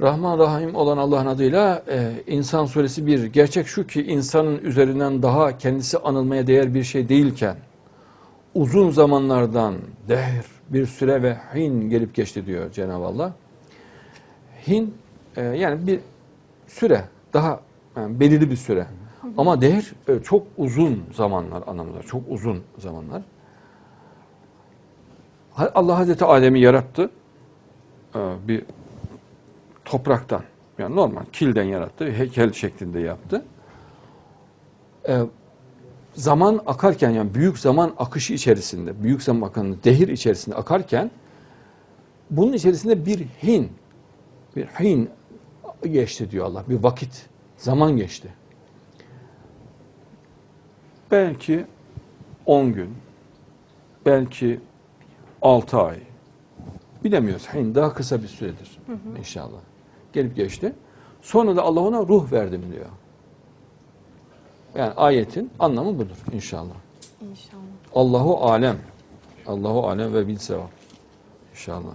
Rahman Rahim olan Allah'ın adıyla e, İnsan suresi bir. Gerçek şu ki insanın üzerinden daha kendisi anılmaya değer bir şey değilken uzun zamanlardan dehr, bir süre ve hin gelip geçti diyor Cenab-ı Allah. Hin e, yani bir süre, daha yani belirli bir süre. Ama dehr e, çok uzun zamanlar anlamında, çok uzun zamanlar. Allah Hazreti Adem'i yarattı. E, bir topraktan, yani normal kilden yarattı, heykel şeklinde yaptı. E, zaman akarken yani büyük zaman akışı içerisinde, büyük zaman akını dehir içerisinde akarken bunun içerisinde bir hin, bir hin geçti diyor Allah. Bir vakit, zaman geçti. Belki 10 gün, belki 6 ay. Bilemiyoruz. Hin daha kısa bir süredir inşallah. Gelip geçti. Sonra da Allah ona ruh verdim diyor. Yani ayetin anlamı budur inşallah. İnşallah. Allahu alem. Allahu alem ve bil sevap. İnşallah.